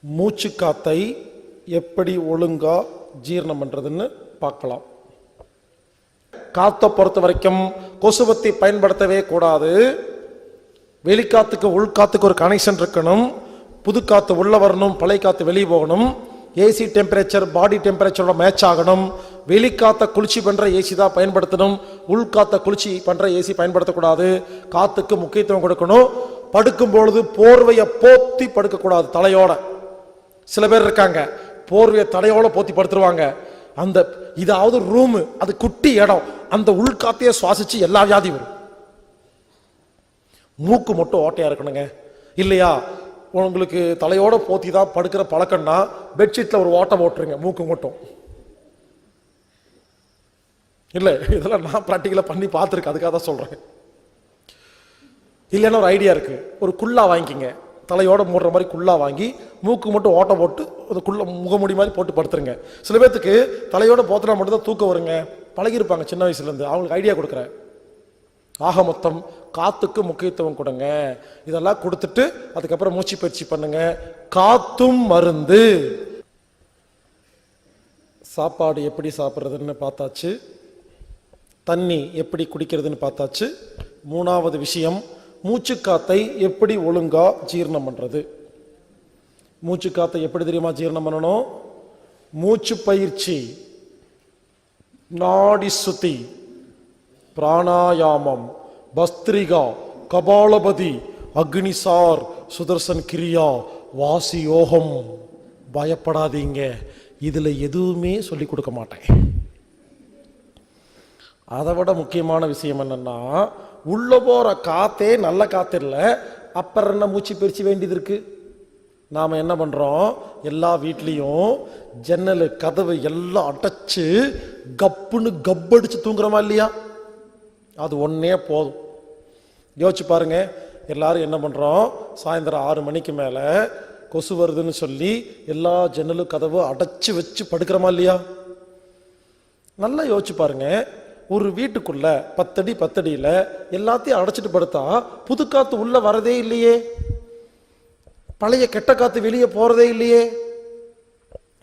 மூச்சு காத்தை எப்படி ஒழுங்கா ஜீரணம் பண்றதுன்னு பார்க்கலாம். காத்தை பொறுத்த வரைக்கும் கொசுவத்தி பயன்படுத்தவே கூடாது. வெளிக்காத்துக்கு உள்காத்துக்கு ஒரு கனெக்ஷன் இருக்கணும். புது காற்று உள்ள வரணும் பழைய காத்து வெளியே போகணும். ஏசி டெம்பரேச்சர் பாடி டெம்பரேச்சரோட மேட்ச் ஆகணும். வெளிக்காத்த குளிர்ச்சி பண்ற ஏசி தான் பயன்படுத்தணும். உள்காத்த குளிர்ச்சி பண்ற ஏசி பயன்படுத்தக்கூடாது. காத்துக்கு முக்கியத்துவம் கொடுக்கணும். படுக்கும் பொழுது போர்வையை போத்தி படுக்கக்கூடாது தலையோட. சில பேர் இருக்காங்க போர்வையை தடையோட போத்தி படுத்துருவாங்க அந்த இதாவது ரூமு அது குட்டி இடம் அந்த உள்காத்தையே சுவாசிச்சு எல்லா வியாதி வரும். மூக்கு மட்டும் ஓட்டையா இருக்கணுங்க. இல்லையா? உங்களுக்கு தலையோட போத்தி தான் படுக்கிற பழக்கம்னா பெட்ஷீட்ல ஒரு ஓட்டை போட்டுருங்க மூக்கு மட்டும். இல்லை இதெல்லாம் நான் ப்ராக்டிக்கலாக பண்ணி பார்த்துருக்கேன் அதுக்காக தான் சொல்கிறேன் இல்லைன்னா ஒரு ஐடியா இருக்கு. ஒரு குல்லா வாங்கிக்கிங்க. தலையோட மூடுற மாதிரி குள்ளாக வாங்கி மூக்கு மட்டும் ஓட்டை போட்டு அது குள்ள முகமுடி மாதிரி போட்டு படுத்துருங்க. சில பேர்த்துக்கு தலையோட போத்தினா மட்டும்தான் தூக்கம் வருங்க. பழகிருப்பாங்க சின்ன வயசுலேருந்து. அவங்களுக்கு ஐடியா கொடுக்குறேன். ஆக மொத்தம் காத்துக்கு முக்கியத்துவம் கொடுங்க. இதெல்லாம் கொடுத்துட்டு அதுக்கப்புறம் மூச்சு பயிற்சி பண்ணுங்க. காத்தும் மருந்து. சாப்பாடு எப்படி சாப்பிட்றதுன்னு பார்த்தாச்சு. தண்ணி எப்படி குடிக்கிறதுன்னு பார்த்தாச்சு. மூணாவது விஷயம் மூச்சுக்காத்தை எப்படி ஒழுங்கா ஜீரணம் பண்றது? மூச்சுக்காத்தை எப்படி தெரியுமா ஜீரணம் பண்ணணும்? மூச்சு பயிற்சி. நாடி சுத்தி. பிராணாயாமம். பஸ்திரிகா. கபாலபதி. அக்னிசார். சுதர்சன் கிரியா. வாசி யோகம். பயப்படாதீங்க. இதுல எதுவுமே சொல்லி கொடுக்க மாட்டேன். அதை விட முக்கியமான விஷயம் என்னன்னா உள்ளே போகிற காற்றே நல்ல காற்று இல்லை. அப்புறம் என்ன மூச்சு பிரித்து வேண்டியது இருக்குது நாம் என்ன பண்ணுறோம் எல்லா வீட்லேயும் ஜன்னல் கதவு எல்லாம் அடைச்சு கப்புன்னு கப்படிச்சு தூங்குறோமா இல்லையா? அது ஒன்னே போதும். யோசிச்சு பாருங்க. எல்லாரும் என்ன பண்ணுறோம் சாயந்தரம் ஆறு மணிக்கு மேலே கொசு வருதுன்னு சொல்லி எல்லா ஜன்னலும் கதவு அடைச்சு வச்சு படுக்கிறோமா இல்லையா? நல்லா யோசிச்சு பாருங்கள் ஒரு வீட்டுக்குள்ள பத்தடி பத்தடியில் எல்லாத்தையும் அடைச்சிட்டு படுத்தா புது காற்று உள்ள வரதே இல்லையே. பழைய கெட்ட காற்று வெளியே போறதே இல்லையே.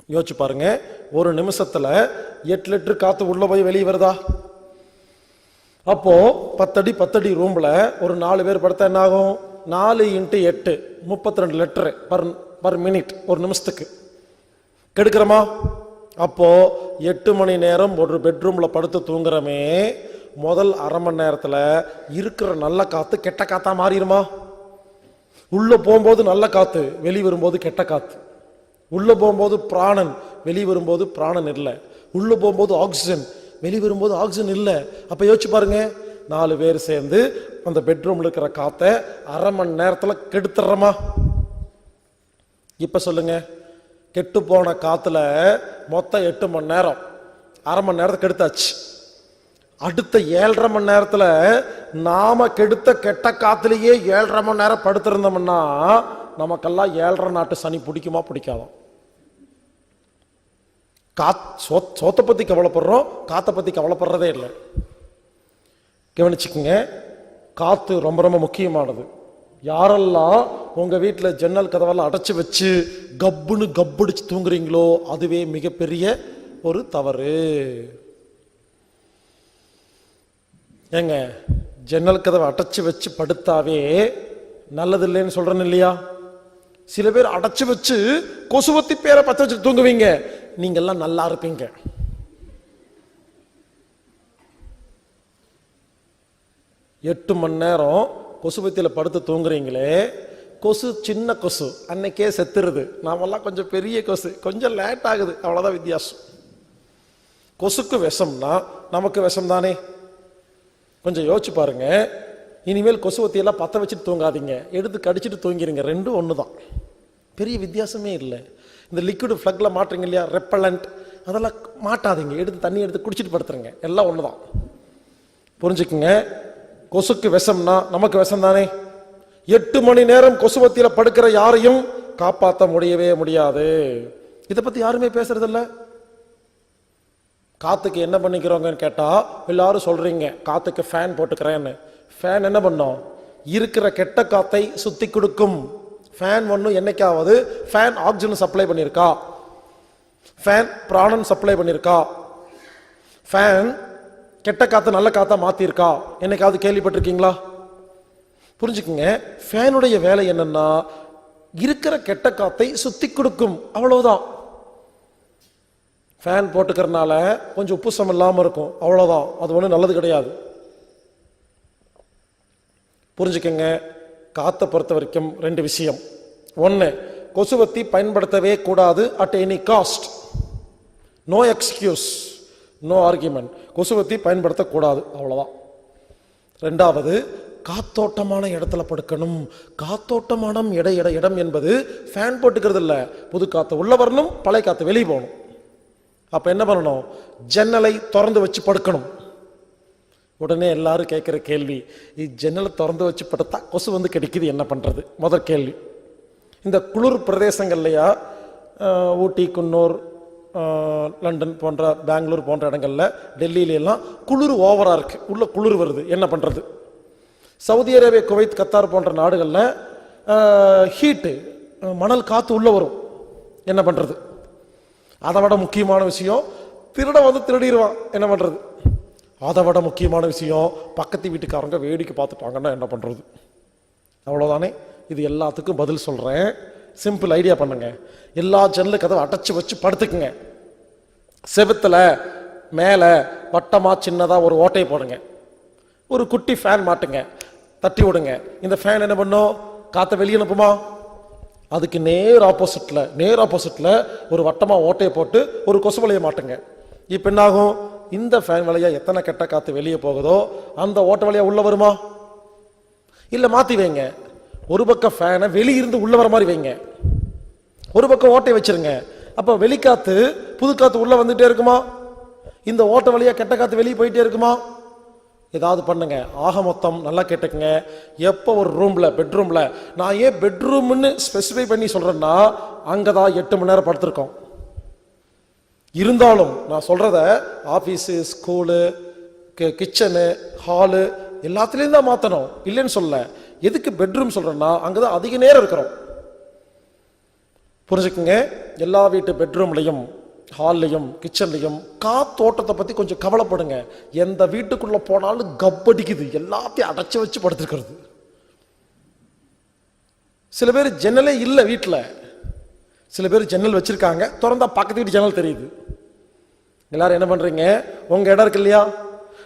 யோசிச்சு பாருங்க ஒரு நிமிஷத்துல எட்டு லிட்டர் காற்று உள்ள போய் வெளியே வருதா? அப்போ பத்தடி பத்தடி ரூம்ல ஒரு நாலு பேர் படுத்தா என்ன ஆகும் நாலு இன்ட்டு எட்டு முப்பத்தி ரெண்டு லிட்டரு பர் பர் மினிட் ஒரு நிமிஷத்துக்கு. கெடுக்கிறோமா? அப்போது எட்டு மணி நேரம் ஒரு பெட்ரூமில் படுத்து தூங்குறமே முதல் அரை மணி நேரத்தில் இருக்கிற நல்ல காற்று கெட்ட காற்றாக மாறிடுமா? உள்ளே போகும்போது நல்ல காற்று வெளியே வரும்போது கெட்ட காற்று உள்ளே போகும்போது பிராணன் வெளியே வரும்போது பிராணன் இல்லை. உள்ளே போகும்போது ஆக்சிஜன் வெளியே வரும்போது ஆக்சிஜன் இல்லை. அப்போ யோசிச்சு பாருங்க நாலு பேர் சேர்ந்து அந்த பெட்ரூமில் இருக்கிற காற்றை அரை மணி நேரத்தில் கெடுத்துடுறோமா இப்போ சொல்லுங்கள் கெட்டு போன காற்றுல மொத்தம் எட்டு மணி நேரம். அரை மணி நேரத்தை கெடுத்தாச்சு. அடுத்த ஏழரை மணி நேரத்தில் நாம் கெடுத்த கெட்ட காத்துலயே ஏழரை மணி நேரம் படுத்திருந்தோம்னா நமக்கெல்லாம் ஏழரை நாட்டு சனி பிடிக்குமா பிடிக்காதா? காத் சோ சோத்தை பற்றி கவலைப்படுறோம் காற்றை பற்றி கவலைப்படுறதே இல்லை. கவனிச்சுக்கோங்க காற்று ரொம்ப ரொம்ப முக்கியமானது. யாரெல்லாம் உங்கள் வீட்டில் ஜன்னல் கதவெல்லாம் அடைச்சு வச்சு கப்புன்னு கப்புடிச்சு தூங்குறீங்களோ அதுவே மிகப்பெரிய ஒரு தவறு. ஏங்க ஜன்னல் கதவை அடைச்சு வச்சு படுத்தாவே நல்லது இல்லைன்னு சொல்றேன் இல்லையா? சில பேர் அடைச்சு வச்சு கொசுவத்தி பேரை பற்ற வச்சு தூங்குவீங்க. நீங்கள்லாம் நல்லா இருப்பீங்க. எட்டு மணி நேரம் கொசுபத்தியில் படுத்து தூங்குறீங்களே? கொசு சின்ன கொசு. அன்னைக்கே செத்துருது. நாமெல்லாம் கொஞ்சம் பெரிய கொசு. கொஞ்சம் லேட் ஆகுது. அவ்வளோதான் வித்தியாசம். கொசுக்கு விஷம்னா நமக்கு விஷம் தானே கொஞ்சம் யோசிச்சு பாருங்க. இனிமேல் கொசுவத்தியெல்லாம் பற்ற வச்சுட்டு தூங்காதீங்க. எடுத்து கடிச்சிட்டு தூங்கிடுங்க ரெண்டும் ஒன்று தான் பெரிய வித்தியாசமே இல்லை. இந்த லிக்விடு ஃப்ளக்ல மாட்டுறீங்க இல்லையா? ரெப்பலண்ட் அதெல்லாம் மாட்டாதீங்க. எடுத்து தண்ணி எடுத்து குடிச்சிட்டு படுத்துருங்க. எல்லாம் ஒன்று தான் புரிஞ்சுக்குங்க? கொசுக்கு விஷம்னா நமக்கு விஷம் தானே எட்டு மணி நேரம் கொசுவத்தியில படுக்கிற யாரையும் காப்பாற்ற முடியவே முடியாது. இதை பத்தி யாருமே பேசுறதில்ல. காத்துக்கு என்ன பண்ணிக்கிறோங்கன்னு கேட்டா எல்லாரும் சொல்றீங்க காத்துக்கு ஃபேன் போட்டுக்கிறேன்னு. ஃபேன் என்ன பண்ணும்? இருக்கிற கெட்ட காத்தை சுத்தி கொடுக்கும். ஃபேன் ஒன்று என்னைக்காவது ஃபேன் ஆக்சிஜன் சப்ளை பண்ணியிருக்கா ஃபேன் பிராணன் சப்ளை பண்ணியிருக்கா ஃபேன் கெட்ட காற்றை நல்ல காற்றா மாற்றிருக்கா என்னைக்காவது கேள்விப்பட்டிருக்கீங்களா? புரிஞ்சுக்குங்க. ஃபேனுடைய வேலை என்னன்னா இருக்கிற கெட்ட காத்தை சுத்தி கொடுக்கும். அவ்வளவுதான். ஃபேன் போட்டுக்கிறனால கொஞ்சம் உப்புசம் இல்லாமல் இருக்கும். அவ்வளோதான் அது ஒன்றும் நல்லது கிடையாது. புரிஞ்சுக்கங்க. காற்றை பொறுத்த வரைக்கும் ரெண்டு விஷயம். ஒன்று கொசுவத்தி பயன்படுத்தவே கூடாது at any cost no excuse no argument கொசுவத்தி பயன்படுத்தக்கூடாது. அவ்வளோதான் ரெண்டாவது காத்தோட்டமான இடத்துல படுக்கணும். காத்தோட்டமான இட இட இடம் என்பது ஃபேன் போட்டுக்கிறது இல்லை புது காற்று உள்ள வரணும் பழைய காற்று வெளியே போகணும். அப்போ என்ன பண்ணணும்? ஜன்னலை திறந்து வச்சு படுக்கணும். உடனே எல்லாரும் கேட்குற கேள்வி ஜன்னலை திறந்து வச்சு படுத்தா கொசு வந்து கிடைக்குது என்ன பண்ணுறது முதல் கேள்வி. இந்த குளிர் பிரதேசங்கள்லையா ஊட்டி குன்னூர் லண்டன் போன்ற பெங்களூர் போன்ற இடங்கள்ல டெல்லியில எல்லாம் குளிர் ஓவராக இருக்குது உள்ள குளிர் வருது. என்ன பண்ணுறது சவுதி அரேபியா குவைத் கத்தார் போன்ற நாடுகளில் ஹீட்டு மணல் காற்று உள்ளே வரும். என்ன பண்ணுறது அதை விட முக்கியமான விஷயம் திருட வந்து திருடிடுவான் என்ன பண்ணுறது அதை விட முக்கியமான விஷயம் பக்கத்து வீட்டுக்காரங்க வேடிக்கை பார்த்துட்டாங்கன்னா என்ன பண்ணுறது அவ்வளோதானே இது எல்லாத்துக்கும் பதில் சொல்கிறேன் சிம்பிள் ஐடியா பண்ணுங்க. எல்லா ஜன்னல் கதவை அடைச்சி வச்சு படுத்துக்குங்க. செவுத்துல மேலே வட்டமாக சின்னதாக ஒரு ஓட்டையை போடுங்க. ஒரு குட்டி ஃபேன் மாட்டுங்க. தட்டி விடுங்க. இந்த ஃபேன் என்ன பண்ணும்? காற்றை வெளியே அனுப்புமா? அதுக்கு நேர் ஆப்போசிட்டில் நேர் ஆப்போசிட்டில் ஒரு வட்டமாக ஓட்டையை போட்டு ஒரு கொசு வலையை மாட்டுங்க. இப்போ என்னாகும் இந்த ஃபேன் வழியா எத்தனை கெட்ட காற்று வெளியே போகுதோ அந்த ஓட்டை வழியாக உள்ளே வருமா? இல்லை மாற்றி வைங்க. ஒரு பக்கம் ஃபேனை வெளியிருந்து உள்ள வர மாதிரி வைங்க. ஒரு பக்கம் ஓட்டை வச்சிருங்க. அப்போ வெளிக்காற்று புது உள்ளே வந்துகிட்டே இருக்குமா? இந்த ஓட்டை வழியா கெட்ட காற்று வெளியே போயிட்டே இருக்குமா? ஏதாவது பண்ணுங்க. ஆக மொத்தம் நல்லா கேட்டுக்கங்க. எப்போ ஒரு ரூமில் பெட்ரூமில் நான் ஏன் பெட்ரூம்னு ஸ்பெசிஃபை பண்ணி சொல்கிறேன்னா அங்கே தான் எட்டு மணி நேரம் படுத்திருக்கோம். இருந்தாலும் நான் சொல்கிறத ஆஃபீஸு ஸ்கூலு கிச்சனு ஹாலு எல்லாத்துலேயும் தான் மாற்றணும் இல்லைன்னு சொல்ல எதுக்கு பெட்ரூம் சொல்றேன்னா அங்கே தான் அதிக நேரம் இருக்கிறோம். புரிஞ்சுக்குங்க? எல்லா வீட்டு பெட்ரூம்லையும் ஹால்லையும் கிச்சன்லையும் காத்தோட்டத்தை பற்றி கொஞ்சம் கவலைப்படுங்க. எந்த வீட்டுக்குள்ளே போனாலும் கப்படிக்குது எல்லாத்தையும் அடைச்சி வச்சு படுத்துருக்கிறது. சில பேர் ஜன்னலே இல்லை வீட்டில் சில பேர் ஜன்னல் வச்சிருக்காங்க. திறந்தா பக்கத்து வீட்டு ஜன்னல் தெரியுது. எல்லாரும் என்ன பண்ணுறீங்க உங்கள் இடம் இருக்கு இல்லையா?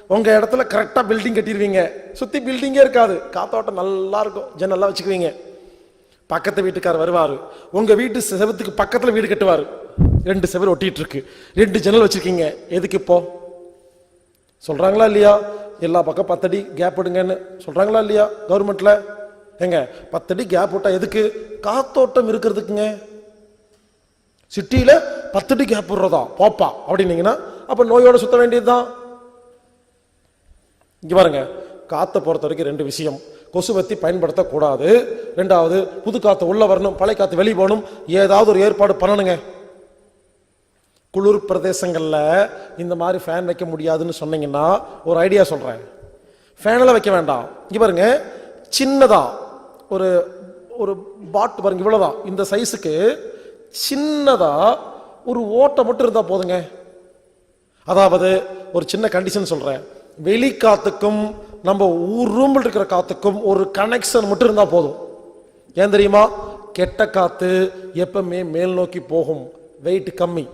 உங்கள் இடத்துல கரெக்டாக பில்டிங் கட்டிடுவீங்க சுற்றி பில்டிங்கே இருக்காது. காத்தோட்டம் நல்லா இருக்கும். ஜன்னெல்லாம் வச்சுக்குவீங்க. பக்கத்து வீட்டுக்கார் வருவார். உங்கள் வீட்டு செவத்துக்கு பக்கத்தில் வீடு கட்டுவார். ரெண்டு செவர் ஒட்டிகிட்ருக்கு இருக்கு ரெண்டு ஜன்னல் வச்சுருக்கீங்க. எதுக்கு இப்போ? சொல்கிறாங்களா இல்லையா? எல்லா பக்கம் பத்தடி கேப் விடுங்கன்னு. சொல்கிறாங்களா இல்லையா? கவர்மெண்ட்டில் ஏங்க பத்தடி கேப் விட்டால் எதுக்கு? காத்தோட்டம் இருக்கிறதுக்குங்க. சிட்டியில் பத்தடி கேப் விடுறதா? போப்பா அப்படின்னீங்கன்னா நோயோடு சுற்ற சுத்த வேண்டியதுதான். இங்க பாருங்க. காற்றை பொறுத்த வரைக்கும் ரெண்டு விஷயம். கொசுவத்தி பயன்படுத்தக்கூடாது. ரெண்டாவது புது காத்து உள்ள வரணும் பழைய காத்து வெளியே போகணும். ஏதாவது ஒரு ஏற்பாடு பண்ணணுங்க. குளிர் பிரதேசங்களில் இந்த மாதிரி ஃபேன் வைக்க முடியாதுன்னு சொன்னீங்கன்னா ஒரு ஐடியா சொல்றேன். ஃபேனெல்லாம் வைக்க வேண்டாம். இங்கே பாருங்க. சின்னதாக ஒரு ஒரு பாட்டு பாருங்க இவ்வளோதான் இந்த சைஸுக்கு சின்னதாக ஒரு ஓட்டை மட்டும் இருந்தால் போதுங்க. அதாவது ஒரு சின்ன கண்டிஷன் சொல்கிறேன் வெளி காத்துக்கும் நம்ம ஊர் ரூமில் இருக்கிற காத்துக்கும் ஒரு கனெக்ஷன் மட்டும் இருந்தால் போதும். ஏன் தெரியுமா? கெட்ட காற்று எப்பவுமே மேல் நோக்கி போகும். வெயிட் கம்மி.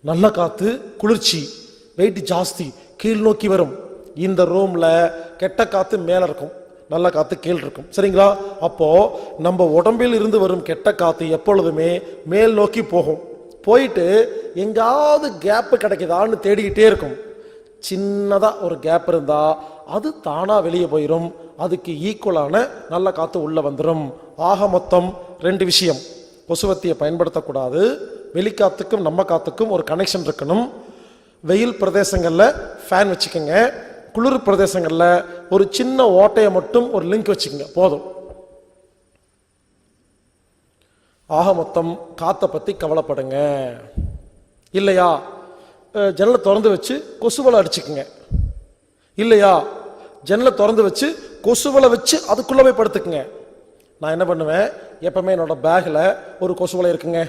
நல்ல காற்று குளிர்ச்சி. வெயிட் ஜாஸ்தி கீழ் நோக்கி வரும். இந்த ரூமில் கெட்ட காற்று மேலே இருக்கும். நல்ல காற்று கீழ் இருக்கும். சரிங்களா? அப்போது நம்ம உடம்பில் இருந்து வரும் கெட்ட காற்று எப்பொழுதுமே மேல் நோக்கி போகும். போயிட்டு எங்காவது கேப்பு கிடைக்குதான்னு தேடிக்கிட்டே இருக்கும். சின்னதாக ஒரு கேப் இருந்தால் அது தானாக வெளியே போயிடும் அதுக்கு ஈக்குவலான நல்ல காற்று உள்ளே வந்துடும் ஆக மொத்தம் ரெண்டு விஷயம். கொசுவத்தியை பயன்படுத்தக்கூடாது. வெளிக்காத்துக்கும் நம்ம காத்துக்கும் ஒரு கனெக்ஷன் இருக்கணும். வெயில் பிரதேசங்களில் ஃபேன் வச்சுக்கோங்க. குளிர் பிரதேசங்களில் ஒரு சின்ன ஓட்டையை மட்டும் ஒரு லிங்க் வச்சுக்கோங்க. போதும். ஆக மொத்தம் காற்றை பற்றி கவலைப்படுங்க. இல்லையா? ஜன்னலை திறந்து வச்சு கொசுவலை அடிச்சுக்குங்க. இல்லையா? ஜன்னலை திறந்து வச்சு கொசுவலை வச்சு அதுக்குள்ளே போய் படுத்துக்குங்க. நான் என்ன பண்ணுவேன்? எப்பவுமே என்னோட பேக்கில் ஒரு கொசுவலை இருக்குங்க.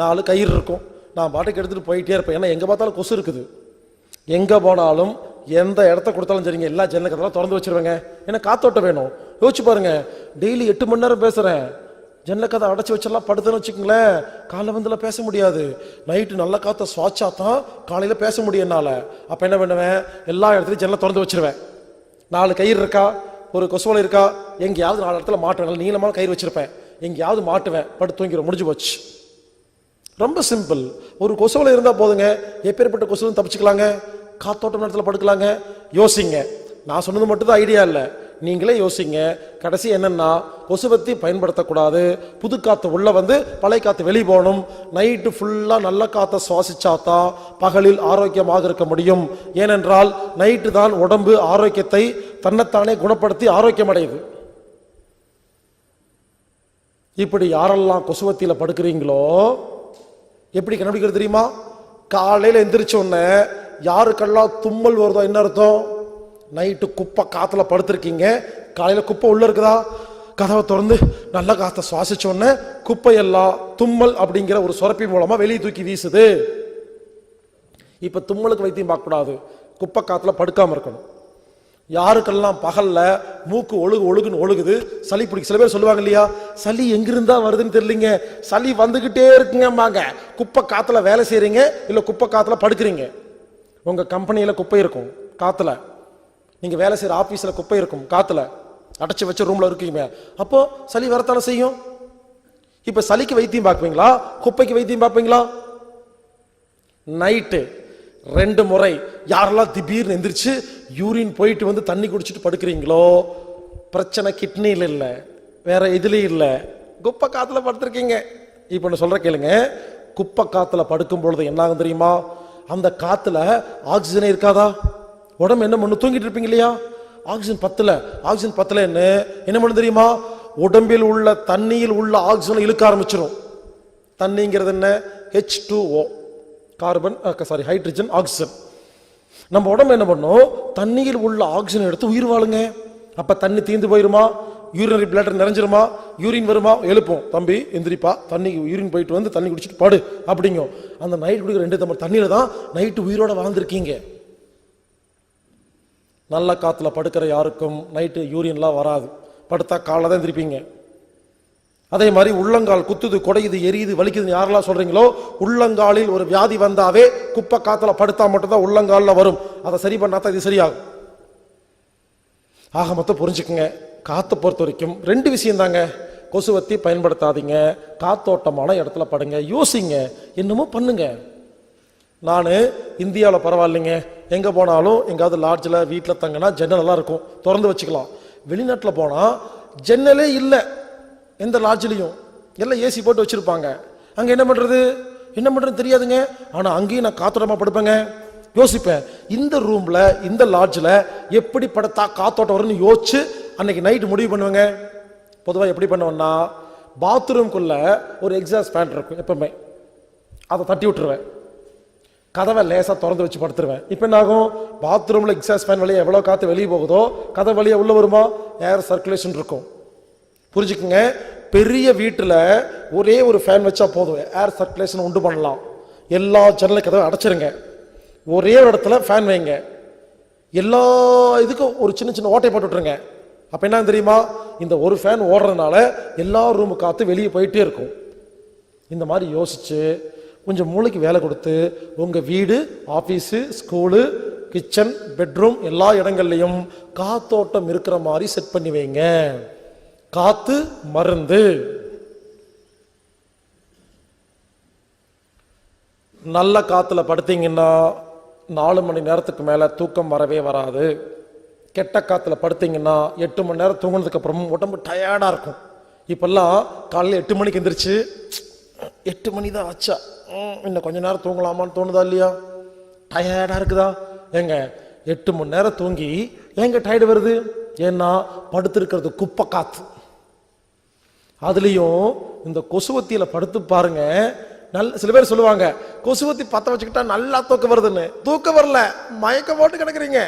நாலு கயிறு இருக்கும். நான் பாட்டுக்கு எடுத்துகிட்டு போயிட்டே இருப்பேன். ஏன்னா எங்கே பார்த்தாலும் கொசு இருக்குது. எங்கே போனாலும் எந்த இடத்த கொடுத்தாலும் சரிங்க எல்லா ஜன்னல் திறந்து வச்சுருவேங்க. ஏன்னா காத்தோட்டம் வேணும். யோசிச்சு பாருங்கள் டெய்லி எட்டு மணி நேரம் பேசுகிறேன் ஜன்னல் கதை அடைச்சி வச்செல்லாம் படுத்துன்னு வச்சுக்கோங்களேன். காலைல வந்துலாம் பேச முடியாது. நைட்டு நல்ல காற்றை சுவாச்சா தான் காலையில் பேச முடியும் என்னால். அப்போ என்ன பண்ணுவேன்? எல்லா இடத்துலையும் ஜன்னலை திறந்து வச்சிருவேன். நாலு கயிறு இருக்கா? ஒரு கொசுவலை இருக்கா? எங்கேயாவது நாலு இடத்துல மாட்டுவேன். நல்ல நீளமான கயிறு வச்சிருப்பேன். எங்கேயாவது மாட்டுவேன். படுத்து தூங்கிடும் முடிஞ்சு போச்சு. ரொம்ப சிம்பிள். ஒரு கொசுவலை இருந்தால் போதுங்க. எப்பேற்பட்ட கொசுவும் தப்பிச்சுக்கலாங்க. காத்தோட்டம் நேரத்தில் படுக்கலாங்க. யோசிங்க. நான் சொன்னது மட்டும்தான் ஐடியா இல்லை. நீங்களே யோசிங்க. கடைசி என்னென்னா கொசுவத்தி பயன்படுத்தக்கூடாது. புது காற்று உள்ளே வந்து பழைய காற்று வெளியே போகணும். நைட்டு ஃபுல்லாக நல்ல காற்றை சுவாசிச்சாதான் பகலில் ஆரோக்கியமாக இருக்க முடியும். ஏனென்றால் நைட்டு தான் உடம்பு ஆரோக்கியத்தை தன்னைத்தானே குணப்படுத்தி ஆரோக்கியம் அடையுது இப்படி யாரெல்லாம் கொசுவத்தியில் படுக்கிறீங்களோ எப்படி கண்டுபிடிக்கிறது தெரியுமா? காலையில் எந்திரிச்ச உடனே யாருக்கெல்லாம் தும்மல் வருதோ என்ன அர்த்தம்? நைட்டு குப்பை காற்றுல படுத்திருக்கீங்க. காலையில் குப்பை உள்ளே இருக்குதா? கதவை திறந்து நல்ல காற்றை சுவாசிச்ச உடனே குப்பையெல்லாம் தும்மல் அப்படிங்கிற ஒரு சுரப்பி மூலமாக வெளியே தூக்கி வீசுது. இப்போ தும்மலுக்கு வைத்தியம் பார்க்கக்கூடாது. குப்பை காற்றுல படுக்காமல் இருக்கணும். யாருக்கெல்லாம் பகலில் மூக்கு ஒழுகு ஒழுகுன்னு ஒழுகுது சளி பிடிக்கும் சில பேர் சொல்லுவாங்க இல்லையா? சளி எங்கிருந்தா வருதுன்னு தெரியலீங்க. சளி வந்துக்கிட்டே இருக்குங்கம்பாங்க. குப்பை காற்றுல வேலை செய்கிறீங்க இல்லை குப்பை காற்றுல படுக்கிறீங்க? உங்கள் கம்பெனியில் குப்பை இருக்கும் காற்றுல நீங்கள் வேலை செய்கிற ஆஃபீஸில் குப்பை இருக்கும் காற்றுல அடைச்சு வச்ச ரூமில் இருக்கீங்க. அப்போது சளி வரத்தானே செய்யும்? இப்போ சளிக்கு வைத்தியம் பார்ப்பீங்களா? குப்பைக்கு வைத்தியம் பார்ப்பீங்களா? நைட்டு ரெண்டு முறை யாரெல்லாம் திடீர்னு எந்திரிச்சு யூரின் போயிட்டு வந்து தண்ணி குடிச்சிட்டு படுக்கிறீங்களோ பிரச்சனை கிட்னியில் இல்லை வேற இதுலேயும் இல்லை. குப்பை காற்றுல படுத்திருக்கீங்க. இப்போ நான் சொல்கிற கேளுங்க. குப்பை காற்றுல படுக்கும் பொழுது என்ன ஆகும் தெரியுமா? அந்த காற்றுல ஆக்சிஜனே இருக்காதா? உடம்பு என்ன பண்ணு? தூங்கிட்டு இருப்பீங்க இல்லையா? ஆக்சிஜன் பத்தல. ஆக்சிஜன் பத்தல என்ன? என்ன தெரியுமா? உடம்பில் உள்ள தண்ணியில் உள்ள ஆக்சிஜனை இழுக்க ஆரம்பிச்சிடும் தண்ணிங்கிறது என்ன? H two O carbon sorry hydrogen oxygen நம்ம உடம்பு என்ன பண்ணும்? தண்ணியில் உள்ள ஆக்சிஜன் எடுத்து உயிர் வாழுங்க. அப்ப தண்ணி தீந்து போயிருமா? Urinary platter நிறைஞ்சிருமா? யூரின் வருமா? எழுப்போம். தம்பி எந்திரிப்பா. தண்ணி யூரின் போயிட்டு வந்து தண்ணி குடிச்சிட்டு பாடு. அப்படிங்கும். அந்த நைட் குடிக்கிற ரெண்டு தம்பர் தண்ணியில தான் நைட்டு உயிரோட வாழ்ந்திருக்கீங்க. நல்ல காற்றுல படுக்கிற யாருக்கும் நைட்டு யூரியன்லாம் வராது. படுத்தா காலைல தான் எந்திரிப்பீங்க. அதே மாதிரி உள்ளங்கால் குத்துது குடையுது எரியுது வலிக்குதுன்னு யாரெல்லாம் சொல்கிறீங்களோ உள்ளங்காலில் ஒரு வியாதி வந்தாவே குப்பை காற்றுல படுத்தா மட்டும்தான் உள்ளங்காலில் வரும். அதை சரி பண்ணாதான் இது சரியாகும். ஆக மொத்தம் புரிஞ்சுக்குங்க. காற்றை பொறுத்த வரைக்கும் ரெண்டு விஷயம் தாங்க கொசுவத்தி பயன்படுத்தாதீங்க. காத்தோட்டமான இடத்துல படுங்க. யோசிங்க. என்னமோ பண்ணுங்க. நான் இந்தியாவில் பரவாயில்லைங்க. எங்கே போனாலும் எங்காவது லாட்ஜில் வீட்டில் தங்கினா ஜன்னலெல்லாம் இருக்கும். திறந்து வச்சுக்கலாம். வெளிநாட்டில் போனால் ஜன்னலே இல்லை. எந்த லாட்ஜ்லேயும் எல்லாம் ஏசி போட்டு வச்சுருப்பாங்க. அங்கே என்ன பண்ணுறது என்ன பண்ணுறது தெரியாதுங்க. ஆனால் அங்கேயும் நான் காத்தோட்டமாக படுப்பேங்க. யோசிப்பேன். இந்த ரூமில் இந்த லாட்ஜில் எப்படி படுத்தா காத்தோட்டம் வரும்னு யோசிச்சு அன்னைக்கு நைட்டு முடிவு பண்ணுவேங்க. பொதுவாக எப்படி பண்ணுவேன்னா பாத்ரூம்குள்ளே ஒரு எக்ஸாஸ்ட் ஃபேன் இருக்கும் எப்பவுமே. அதை தட்டி விட்டுருவேன். கதவை லேசாக திறந்து வச்சு படுத்துருவேன். இப்போ என்ன ஆகும் பாத்ரூமில் எக்ஸாஸ் ஃபேன் வழியாக எவ்வளோ காற்று வெளியே போகுதோ கதை வழியாக உள்ளே வருமா? ஏர் சர்க்குலேஷன் இருக்கும். புரிஞ்சுக்குங்க? பெரிய வீட்டில் ஒரே ஒரு ஃபேன் வச்சா போதும். ஏர் சர்க்குலேஷன் உண்டு பண்ணலாம். எல்லா ஜன்னல் கதவை அடைச்சிருங்க. ஒரே ஒரு இடத்துல ஃபேன் வைங்க. எல்லா இதுக்கும் ஒரு சின்ன சின்ன ஓட்டை போட்டு விட்ருங்க அப்போ என்ன தெரியுமா? இந்த ஒரு ஃபேன் ஓடுறதுனால எல்லா ரூமு காற்று வெளியே போயிட்டே இருக்கும். இந்த மாதிரி யோசித்து கொஞ்சம் மூளைக்கு வேலை கொடுத்து உங்கள் வீடு ஆஃபீஸு ஸ்கூலு கிச்சன் பெட்ரூம் எல்லா இடங்கள்லையும் காத்தோட்டம் இருக்கிற மாதிரி செட் பண்ணி வைங்க. காத்து மருந்து. நல்ல காத்துல படுத்தீங்கன்னா நாலு மணி நேரத்துக்கு மேல தூக்கம் வரவே வராது. கெட்ட காத்துல படுத்தீங்கன்னா எட்டு மணி நேரம் தூங்கினதுக்கு அப்புறமும் உடம்பு டயர்டா இருக்கும். இப்பெல்லாம் காலையில் எட்டு மணிக்கு எந்திரிச்சு எட்டு மணி தான் ஆச்சா? இன்னும் கொஞ்ச நேரம் தூங்கலாமான்னு தோணுதா இல்லையா? டயர்டாக இருக்குதா? ஏங்க எட்டு மணி நேரம் தூங்கி எங்க டயர்டு வருது? ஏன்னா படுத்திருக்கிறது குப்பை காத்து. அதுலேயும் இந்த கொசுவத்தியில் படுத்து பாருங்க நல்ல சில பேர் சொல்லுவாங்க கொசுவத்தி பற்ற வச்சுக்கிட்டா நல்லா தூக்கம் வருதுன்னு. தூக்கம் வரல மயக்கம் போட்டு கிடக்குறீங்க.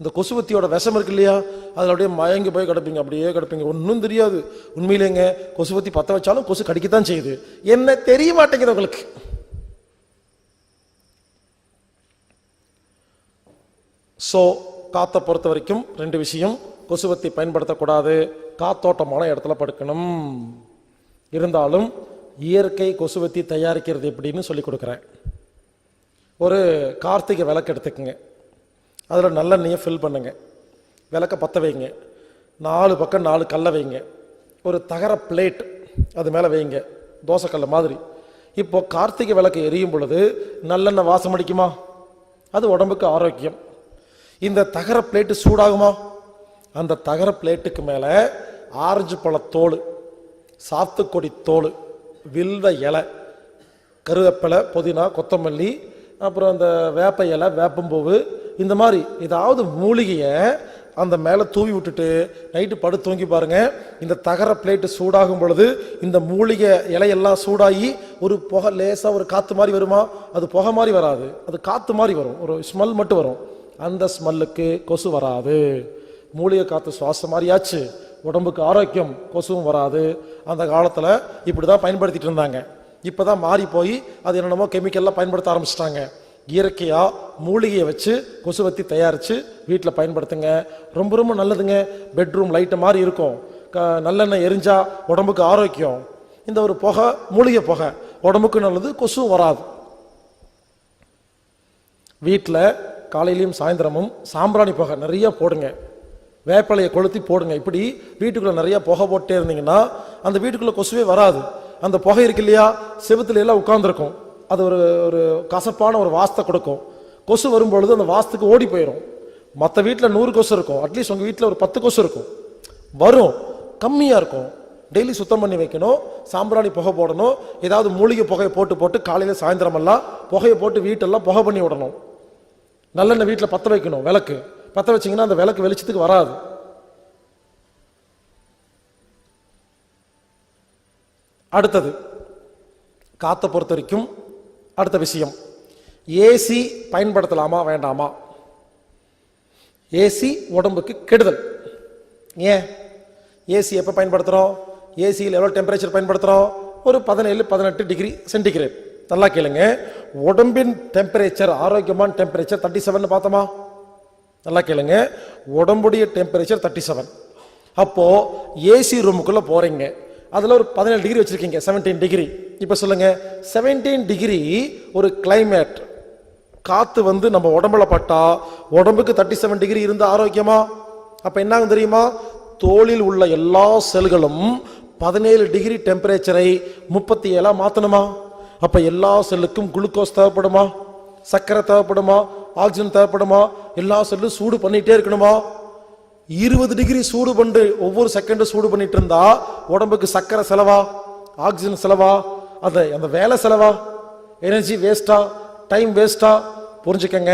இந்த கொசுவத்தியோட விஷம் இருக்கு இல்லையா? அதில் அப்படியே மயங்கி போய் கிடப்பீங்க அப்படியே கிடப்பீங்க. ஒன்றும் தெரியாது. உண்மையிலேங்க கொசுவத்தி பற்ற வச்சாலும் கொசு கடிக்கத்தான் செய்யுது. என்ன தெரிய மாட்டேங்குது உங்களுக்கு? ஸோ காற்றை பொறுத்த வரைக்கும் ரெண்டு விஷயம். கொசுவத்தி பயன்படுத்தக்கூடாது. காத்தோட்டமான இடத்துல படுக்கணும். இருந்தாலும் இயற்கை கொசுவத்தி தயாரிக்கிறது எப்படின்னு சொல்லி கொடுக்குறேன். ஒரு கார்த்திகை விளக்கு எடுத்துக்கங்க. அதில் நல்லெண்ணெயை ஃபில் பண்ணுங்கள் விளக்க பற்ற வைங்க. நாலு பக்கம் நாலு கல்லை வைங்க. ஒரு தகர பிளேட் அது மேலே வைங்க. தோசைக்கல்ல மாதிரி. இப்போது கார்த்திகை விளக்கு எரியும் பொழுது நல்லெண்ணெய் வாசம் அடிக்குமா? அது உடம்புக்கு ஆரோக்கியம். இந்த தகர பிளேட்டு சூடாகுமா? அந்த தகர பிளேட்டுக்கு மேலே ஆரஞ்சு பழத்தோல் சாத்துக்கொடி தோல் வில்வ இலை கருவேப்பிலை புதினா கொத்தமல்லி அப்புறம் அந்த வேப்ப இலை வேப்பம்பூவு இந்த மாதிரி ஏதாவது மூலிகையை அந்த மேலே தூவி விட்டுட்டு நைட்டு படு தூங்கி பாருங்க. இந்த தகர பிளேட்டு சூடாகும் பொழுது இந்த மூலிகை இலையெல்லாம் சூடாகி ஒரு புகை லேசாக ஒரு காற்று மாதிரி வருமா? அது புகை மாதிரி வராது. அது காற்று மாதிரி வரும். ஒரு ஸ்மெல் மட்டும் வரும். அந்த ஸ்மெல்லுக்கு கொசு வராது. மூலிகை காற்று சுவாசம் மாதிரியாச்சு உடம்புக்கு ஆரோக்கியம் கொசுவும் வராது. அந்த காலத்தில் இப்படி தான் பயன்படுத்திட்டு இருந்தாங்க. இப்போ தான் மாறி போய் அது என்னென்னமோ கெமிக்கல்லாம் பயன்படுத்த ஆரம்பிச்சிட்டாங்க. இயற்கையாக மூலிகையை வச்சு கொசுவத்தி தயாரித்து வீட்டில் பயன்படுத்துங்க. ரொம்ப ரொம்ப நல்லதுங்க. பெட்ரூம் லைட்டு மாதிரி இருக்கும். க நல்லெண்ணெய் எரிஞ்சால் உடம்புக்கு ஆரோக்கியம். இந்த ஒரு புகை மூலிகை புகை. உடம்புக்கு நல்லது கொசுவும் வராது. வீட்டில் காலையிலையும் சாயந்தரமும் சாம்பிராணி புகை நிறைய போடுங்க. வேப்பிலையை கொளுத்தி போடுங்க. இப்படி வீட்டுக்குள்ளே நிறையா புகை போட்டே இருந்தீங்கன்னா அந்த வீட்டுக்குள்ளே கொசுவே வராது. அந்த புகை இருக்கு இல்லையா? செவத்துல எல்லாம் உட்காந்துருக்கும் அது ஒரு ஒரு கசப்பான ஒரு வாசத்தை கொடுக்கும். கொசு வரும்பொழுது அந்த வாசத்துக்கு ஓடி போயிடும் மற்ற வீட்டில் நூறு கொசு இருக்கும். அட்லீஸ்ட் உங்கள் வீட்டில் ஒரு பத்து கொசு இருக்கும். வரும். கம்மியாக இருக்கும். டெய்லி சுத்தம் பண்ணி வைக்கணும். சாம்பிராணி புகை போடணும். ஏதாவது மூலிகை புகையை போட்டு போட்டு காலையில் சாயந்தரமெல்லாம் புகையை போட்டு வீட்டெல்லாம் புகை பண்ணி விடணும். நல்லெண்ணெய் வீட்டில் பற்ற வைக்கணும் விளக்கு. பற்ற வச்சிங்கன்னா அந்த விளக்கு வெளிச்சத்துக்கு வராது. அடுத்தது காற்றை பொறுத்த வரைக்கும் அடுத்த விஷயம். ஏசி பயன்படுத்தலாமா வேண்டாமா? ஏசி உடம்புக்கு கெடுதல். ஏன்? ஏசி எப்போ பயன்படுத்துகிறோம் ஏசியில் எவ்வளோ டெம்பரேச்சர் பயன்படுத்துகிறோம் ஒரு பதினேழு பதினெட்டு டிகிரி சென்டிகிரேட் நல்லா கேளுங்க. உடம்பின் டெம்பரேச்சர் ஆரோக்கியமான டெம்பரேச்சர் தேர்ட்டி செவன் பார்த்தோமா? நல்லா கேளுங்க. உடம்புடைய டெம்பரேச்சர் தேர்ட்டி செவன் அப்போ ஏசி ரூமுக்குள்ளே போகிறீங்க அதில் ஒரு பதினேழு டிகிரி வச்சுருக்கீங்க செவன்டீன் டிகிரி இப்போ சொல்லுங்கள் செவன்டீன் டிகிரி ஒரு கிளைமேட் காற்று வந்து நம்ம உடம்புல பட்டா உடம்புக்கு தேர்ட்டி செவன் டிகிரி இருந்தால் ஆரோக்கியமா? அப்போ என்ன தெரியுமா? தோளில் உள்ள எல்லா செல்களும் பதினேழு டிகிரி டெம்பரேச்சரை முப்பத்தி ஏழாக மாற்றணுமா அப்போ எல்லா செல்லுக்கும் குளுக்கோஸ் தேவைப்படுமா? சர்க்கரை தேவைப்படுமா? ஆக்சிஜன் தேவைப்படுமா? எல்லா செல்லும் சூடு பண்ணிகிட்டே இருக்கணுமா? இருபது டிகிரி சூடு பண்ணி ஒவ்வொரு செகண்டும் சூடு பண்ணிட்டு இருந்தா உடம்புக்கு சர்க்கரை செலவா? ஆக்சிஜன் செலவா? அது அந்த வேலை செலவா? எனர்ஜி வேஸ்டா டைம் வேஸ்டா புரிஞ்சுக்கங்க.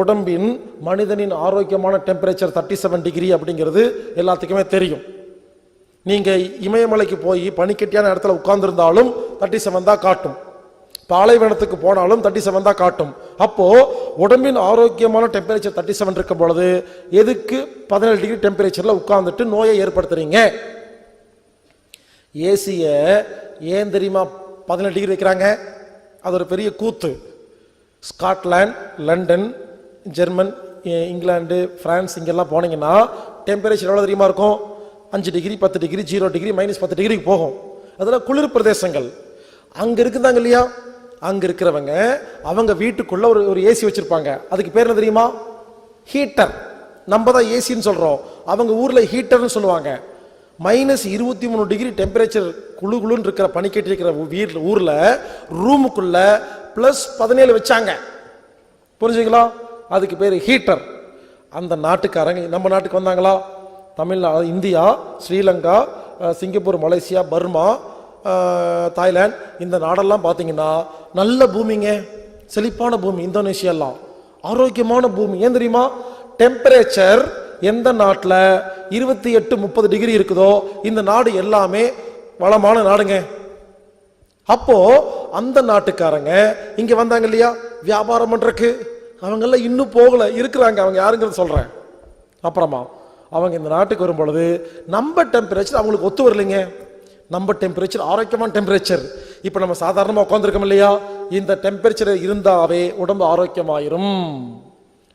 உடம்பின் மனிதனின் ஆரோக்கியமான டெம்பரேச்சர் தேர்ட்டி செவன் டிகிரி அப்படிங்கிறது எல்லாத்துக்குமே தெரியும். நீங்கள் இமயமலைக்கு போய் பனிக்கட்டியான இடத்துல உட்கார்ந்துருந்தாலும் தேர்ட்டி செவன் தான் காட்டும். பாலைவனத்துக்கு போனாலும் தேர்ட்டி செவன் தான் காட்டும். அப்போது உடம்பின் ஆரோக்கியமான டெம்பரேச்சர் தேர்ட்டி செவன் இருக்கும் பொழுது எதுக்கு பதினேழு டிகிரி டெம்பரேச்சரில் உட்கார்ந்துட்டு நோயை ஏற்படுத்துறீங்க? ஏசியை ஏன் தெரியுமா பதினேழு டிகிரி வைக்கிறாங்க. அது ஒரு பெரிய கூத்து. Scotland London German England France இங்கெல்லாம் போனீங்கன்னா டெம்பரேச்சர் எவ்வளோ தெரியுமா இருக்கும்? அஞ்சு டிகிரி பத்து டிகிரி ஜீரோ டிகிரி மைனஸ் பத்து டிகிரிக்கு போகும். அதெல்லாம் குளிர் பிரதேசங்கள். அங்கே இருக்குதாங்க இல்லையா? அங்கே இருக்கிறவங்க அவங்க வீட்டுக்குள்ளே ஒரு ஒரு ஏசி வச்சுருப்பாங்க. அதுக்கு பேர் என்ன தெரியுமா? ஹீட்டர் நம்ம தான் ஏசின்னு சொல்கிறோம் அவங்க ஊரில் ஹீட்டர்னு சொல்லுவாங்க. மைனஸ் இருபத்தி மூணு டிகிரி டெம்பரேச்சர் குழு குளுன்னு இருக்கிற பனிக்கட்டி இருக்கிற வீட்டில் ஊரில் ரூமுக்குள்ள ப்ளஸ் பதினேழு வச்சாங்க. புரிஞ்சுங்களா? அதுக்கு பேர் ஹீட்டர் அந்த நாட்டுக்காரங்க நம்ம நாட்டுக்கு வந்தாங்களா? Tamil Nadu India Sri Lanka Singapore Malaysia Burma Thailand இந்த நாடெல்லாம் பார்த்தீங்கன்னா நல்ல பூமிங்க. செழிப்பான பூமி. இந்தோனேஷியாலாம். ஆரோக்கியமான பூமி. ஏன் தெரியுமா? டெம்பரேச்சர் எந்த நாட்டில் இருபத்தி எட்டு முப்பது டிகிரி இருக்குதோ இந்த நாடு எல்லாமே வளமான நாடுங்க. அப்போ அந்த நாட்டுக்காரங்க இங்க வந்தாங்க இல்லையா? வியாபாரம் பண்றதுக்கு. அவங்கெல்லாம் இன்னும் போகல இருக்கிறாங்க. அவங்க யாருங்கிறத சொல்றேன். அப்புறமா அவங்க இந்த நாட்டுக்கு வரும் பொழுது நம்ம டெம்பரேச்சர் அவங்களுக்கு ஒத்து வரலைங்க. நம்ம டெம்பரேச்சர் ஆரோக்கியமான டெம்பரேச்சர் இப்போ நம்ம சாதாரணமாக உட்காந்துருக்கோம் இல்லையா? இந்த டெம்பரேச்சர் இருந்தாவே உடம்பு ஆரோக்கியமாயிரும்.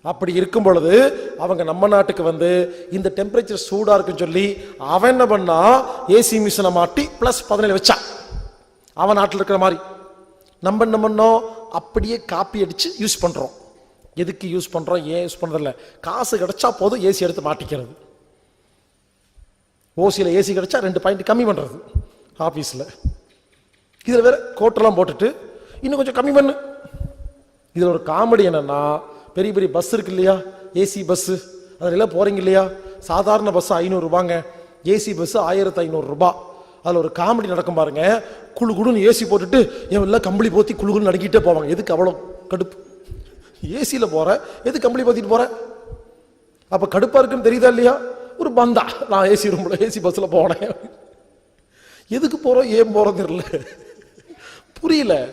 அப்படி இருக்கும் பொழுது அவங்க நம்ம நாட்டுக்கு வந்து இந்த டெம்பரேச்சர் சூடாக இருக்குன்னு சொல்லி அவன் என்ன பண்ணா ஏசி மிஷினை மாட்டி ப்ளஸ் பதினேழு வச்சான் அவன் நாட்டில் இருக்கிற மாதிரி. நம்ம என்ன பண்ணோம்? அப்படியே காப்பி அடித்து யூஸ் பண்ணுறோம் எதுக்கு யூஸ் பண்ணுறோம் ஏன் யூஸ் பண்ணுறதில்ல காசு கிடைச்சா போதும் ஏசி எடுத்து மாட்டிக்கிறது. ஓசியில் ஏசி கிடச்சா ரெண்டு பாயிண்ட் கம்மி பண்ணுறது ஆஃபீஸில் இதில் வேறு கோட்டெல்லாம் போட்டுட்டு இன்னும் கொஞ்சம் கம்மி பண்ணு. இதில் ஒரு காமெடி என்னென்னா பெரிய பெரிய பஸ் இருக்கு இல்லையா? ஏசி பஸ்ஸு அதில் போகிறீங்க இல்லையா? சாதாரண பஸ் ஐநூறுரூபாங்க ஏசி பஸ்ஸு ஆயிரத்து ஐநூறுரூபா அதில் ஒரு காமெடி நடக்கும் பாருங்க. குழு குழுன்னு ஏசி போட்டுட்டு என் எல்லாம் கம்பளி போத்தி குழு குழு நடுக்கிட்டே போவாங்க. எதுக்கு அவ்வளோ கடுப்பு? ஏசியில் போகிற எது கம்பளி போத்திட்டு போகிற அப்போ கடுப்பாக இருக்குன்னு தெரியுதா இல்லையா? ஒரு பந்தா. நான் ஏசி ரூமில் ஏசி பஸ்ஸில் போனேன். எதுக்கு போகிறோம் ஏன் போகிறோம் தெரியல. புரியல.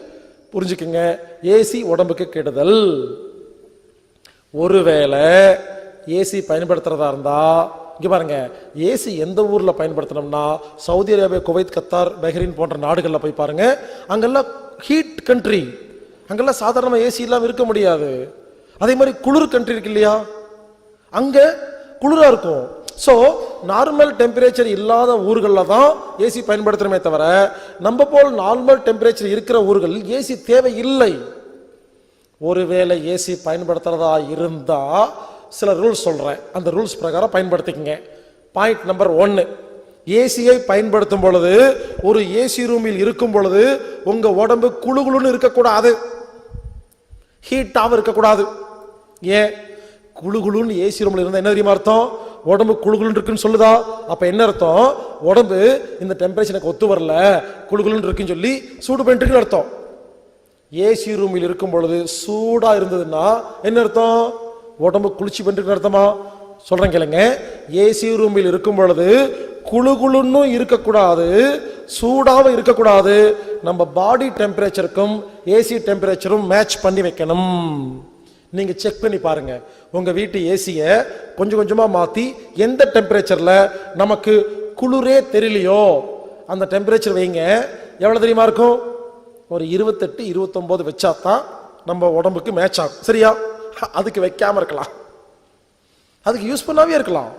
புரிஞ்சுக்குங்க. ஏசி உடம்புக்கு கெடுதல். ஒருவேளை ஏசி பயன்படுத்துறதா இருந்தா இங்கே பாருங்க ஏசி எந்த ஊரில் பயன்படுத்தணும்னா Saudi Arabia Kuwait Qatar Bahrain போன்ற நாடுகளில் போய் பாருங்க அங்கெல்லாம் ஹீட் கண்ட்ரி அங்கெல்லாம் சாதாரணமாக ஏசி இல்லாமல் இருக்க முடியாது. அதே மாதிரி குளிர் கண்ட்ரி இருக்கு இல்லையா? அங்கே குளிராக இருக்கும். ஸோ நார்மல் டெம்பரேச்சர் இல்லாத ஊர்களில் தான் ஏசி பயன்படுத்துகிறோமே தவிர நம்ம போல் நார்மல் டெம்பரேச்சர் இருக்கிற ஊர்களில் ஏசி தேவை இல்லை ஒருவேளை ஏசி பயன்படுத்துறதா இருந்தா சில ரூல்ஸ் சொல்றேன். அந்த ரூல்ஸ் பிரகாரம் பயன்படுத்திக்கங்க. பாயிண்ட் நம்பர் ஒன்னு ஏசியை பயன்படுத்தும் பொழுது ஒரு ஏசி ரூமில் இருக்கும் பொழுது உங்க உடம்பு குளு குளுன்னு இருக்கக்கூடாது. ஹீட்டாகவும் இருக்கக்கூடாது. ஏன்? குளு குளுன்னு ஏசி ரூமில் இருந்தால் என்ன தெரியுமா அர்த்தம்? உடம்பு குழுகுலுன்னு இருக்குன்னு சொல்லுதா? அப்போ என்ன அர்த்தம்? உடம்பு இந்த டெம்பரேச்சருக்கு ஒத்து வரல குழுகுலுன்னு இருக்குன்னு சொல்லி சூடு பண்ணிட்டுருக்குன்னு அர்த்தம். ஏசி ரூமில் இருக்கும் பொழுது சூடா இருந்ததுன்னா என்ன அர்த்தம்? உடம்பு குளிர்ச்சி பண்ணிட்டு அர்த்தமா? சொல்றேன் கேளுங்க. ஏசி ரூமில் இருக்கும் பொழுது குளு குழுன்னு இருக்கக்கூடாது சூடாகவும் இருக்கக்கூடாது. நம்ம பாடி டெம்பரேச்சருக்கும் ஏசி டெம்பரேச்சரும் மேட்ச் பண்ணி வைக்கணும். நீங்க செக் பண்ணி பாருங்க. உங்க வீட்டு ஏசியை கொஞ்சம் கொஞ்சமா மாத்தி எந்த டெம்பரேச்சர்ல நமக்கு குளிரே தெரியலையோ அந்த டெம்பரேச்சர் வைங்க. எவ்வளவு தெரியுமா இருக்கும்? ஒரு இருபத்தெட்டு இருபத்தொம்போது வச்சா தான் நம்ம உடம்புக்கு மேட்ச் ஆகும். சரியா? அதுக்கு வைக்காம இருக்கலாம். அதுக்கு யூஸ் பண்ணாவே இருக்கலாம்.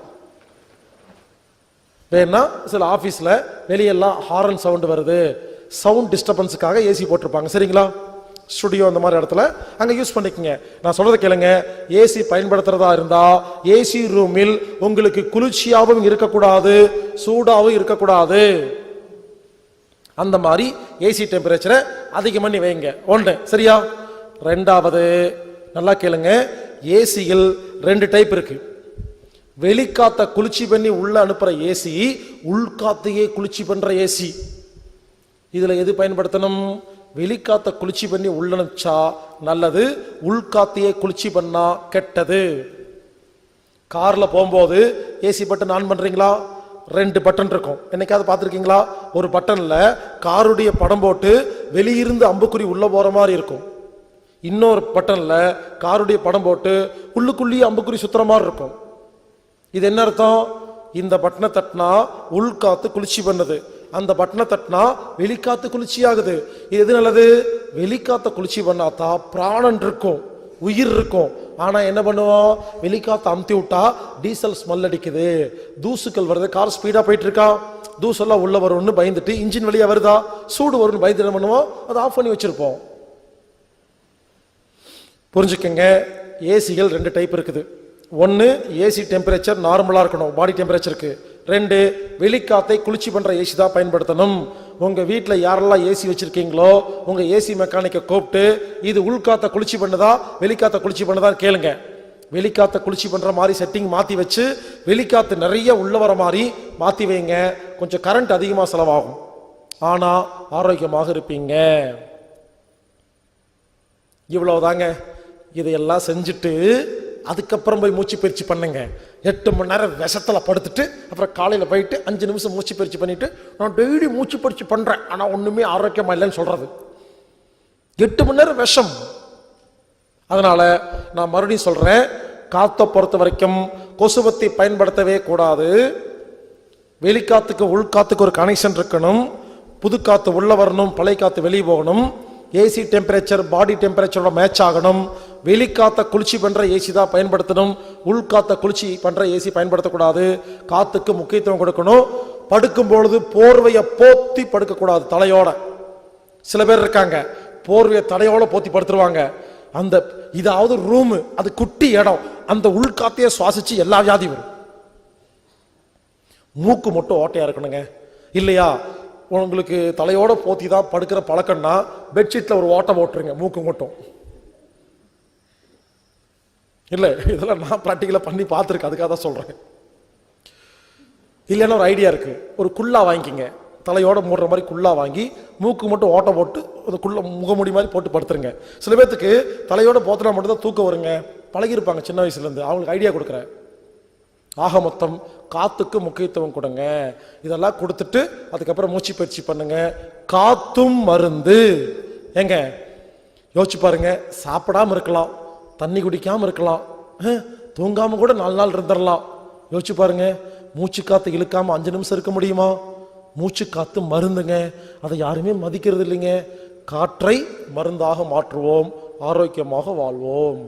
வேணா சில ஆஃபீஸில் வெளியெல்லாம் ஹாரன் சவுண்டு வருது. சவுண்ட் டிஸ்டர்பன்ஸுக்காக ஏசி போட்டிருப்பாங்க. சரிங்களா? ஸ்டுடியோ அந்த மாதிரி இடத்துல அங்கே யூஸ் பண்ணிக்கோங்க. நான் சொல்கிறத கேளுங்க. ஏசி பயன்படுத்துறதா இருந்தால் ஏசி ரூமில் உங்களுக்கு குளிர்ச்சியாகவும் இருக்கக்கூடாது சூடாகவும் இருக்கக்கூடாது. அந்த மாதிரி ஏசி டெம்பரேச்சரை அதிகம் பண்ணி வைங்க. ஒன்று சரியா? ரெண்டாவது நல்லா கேளுங்க. ஏசியில் ரெண்டு டைப் இருக்கு. வெளிக்காத்த குளிர்ச்சி பண்ணி உள்ள அனுப்புற ஏசி உள்காத்தையே குளிர்ச்சி பண்ற ஏசி இதுல எது பயன்படுத்தணும்? வெளிக்காத்த குளிர்ச்சி பண்ணி உள்ள அனுப்பிச்சா நல்லது உள்காத்தையே குளிர்ச்சி பண்ணா கெட்டது. கார்ல போகும்போது ஏசி பட்டன் ஆன் பண்றீங்களா? ரெண்டு பட்டன் இருக்கும். என்னைக்காவது பார்த்துருக்கீங்களா? ஒரு பட்டனில் காருடைய படம் போட்டு வெளியிருந்து அம்புக்குறி உள்ளே போகிற மாதிரி இருக்கும். இன்னொரு பட்டனில் காருடைய படம் போட்டு உள்ளுக்குள்ளேயே அம்புக்குறி சுத்துற மாதிரி இருக்கும். இது என்ன அர்த்தம்? இந்த பட்டனை தட்டினா உள்காத்து குளிர்ச்சி பண்ணுது. அந்த பட்டனை தட்டினா வெளிக்காத்து குளிர்ச்சி ஆகுது. இது எது நல்லது? வெளிக்காத்த குளிர்ச்சி பண்ணாதான் பிராணன் இருக்கும். உயிர் இருக்கும். ஆனால் என்ன பண்ணுவோம்? வெளிக்காத்த அமுத்தி விட்டா டீசல் ஸ்மெல் அடிக்குது. தூசுக்கள் வருது. கார் ஸ்பீடாக போயிட்டு இருக்கான் தூசெல்லாம் உள்ளே வரும்னு பயந்துட்டு இன்ஜின் வழியாக வருதா? சூடு வரும்னு பயந்து என்ன பண்ணுவோம்? அதை ஆஃப் பண்ணி வச்சுருப்போம். புரிஞ்சுக்கங்க. ஏசிகள் ரெண்டு டைப் இருக்குது. ஒன்று ஏசி டெம்பரேச்சர் நார்மலாக இருக்கணும். பாடி டெம்பரேச்சருக்கு ரெண்டு வெளிக்காத்தை குளிர்ச்சி பண்ணுற ஏசி தான் பயன்படுத்தணும். உங்கள் வீட்டில் யாரெல்லாம் ஏசி வச்சுருக்கீங்களோ உங்கள் ஏசி மெக்கானிக்கை கூப்பிட்டு இது உள்காத்த குளிர்ச்சி பண்ணுதா வெளிக்காத்த குளிர்ச்சி பண்ணுதான்னு கேளுங்க. வெளிக்காத்த குளிர்ச்சி பண்ணுற மாதிரி செட்டிங் மாற்றி வச்சு வெளிக்காத்து நிறைய உள்ள வர மாதிரி மாற்றி வைங்க. கொஞ்சம் கரண்ட் அதிகமாக செலவாகும். ஆனால் ஆரோக்கியமாக இருப்பீங்க. இவ்வளவுதாங்க. இதையெல்லாம் செஞ்சுட்டு அதுக்கப்புறம் போய் மூச்சு பயிற்சி பண்ணுங்க. எட்டு மணி நேரம் விஷத்தில் படுத்துட்டு அப்புறம் காலையில் போயிட்டு அஞ்சு நிமிஷம் மூச்சு பயிற்சி பண்ணிட்டு நான் டெய்லி மூச்சு பயிற்சி பண்ணுறேன் ஆனால் ஒன்றுமே ஆரோக்கியமாக இல்லைன்னு சொல்கிறது எட்டு மணி நேரம் விஷம். அதனால் நான் மறுபடியும் சொல்கிறேன் காற்றை பொறுத்த வரைக்கும் கொசுவத்தி பயன்படுத்தவே கூடாது. வெளிக்காத்துக்கு உள்காத்துக்கு ஒரு கனெக்ஷன் இருக்கணும். புது காற்று உள்ளே வரணும் பழைய காற்று வெளியே போகணும். ஏசி டெம்பரேச்சர் பாடி டெம்பரேச்சரோட மேட்ச் ஆகணும். வெளிக்காத்த குளிர்ச்சி பண்ணுற ஏசி தான் பயன்படுத்தணும். உள்காத்த குளிர்ச்சி பண்ணுற ஏசி பயன்படுத்தக்கூடாது. காற்றுக்கு முக்கியத்துவம் கொடுக்கணும். படுக்கும் பொழுது போர்வையை போத்தி படுக்கக்கூடாது தலையோட. சில பேர் இருக்காங்க போர்வையை தலையோட போத்தி படுத்துருவாங்க. அந்த இதாவது ரூமு அது குட்டி இடம். அந்த உள்காத்தையே சுவாசிச்சு எல்லா வியாதி வரும். மூக்கு மட்டும் ஓட்டையா இருக்கணுங்க. இல்லையா? உங்களுக்கு தலையோட போத்தி தான் படுக்கிற பழக்கம்னா பெட்ஷீட்ல ஒரு ஓட்டை போட்டுருங்க மூக்கு மட்டும் இல்லை இதெல்லாம் நான் ப்ராக்டிக்கலாக பண்ணி பார்த்துருக்கேன் அதுக்காக தான் சொல்கிறேன் இல்லைன்னா ஒரு ஐடியா இருக்கு ஒரு குல்லா வாங்கிக்கிங்க. தலையோட மூடுற மாதிரி குல்லா வாங்கி மூக்கு மட்டும் ஓட்டை போட்டு அது குள்ள முகமுடி மாதிரி போட்டு படுத்துருங்க. சில பேர்த்துக்கு தலையோட போத்தினா மட்டும் தான் தூக்கம் வருங்க. பழகிருப்பாங்க சின்ன வயசுலேருந்து அவங்களுக்கு ஐடியா கொடுக்குறேன். ஆக மொத்தம் காத்துக்கு முக்கியத்துவம் கொடுங்க. இதெல்லாம் கொடுத்துட்டு அதுக்கப்புறம் மூச்சு பயிற்சி பண்ணுங்க. காத்தும் மருந்து. ஏங்க யோசிச்சு பாருங்க சாப்பிடாம இருக்கலாம் தண்ணி குடிக்காம இருக்கலாம் தூங்காம கூட நாலு நாள் இருந்துடலாம். யோசிச்சு பாருங்க மூச்சு காத்து இழுக்காம அஞ்சு நிமிஷம் இருக்க முடியுமா? மூச்சு காத்து மருந்துங்க. அதை யாருமே மதிக்கிறது இல்லைங்க. காற்றை மருந்தாக மாற்றுவோம். ஆரோக்கியமாக வாழ்வோம்.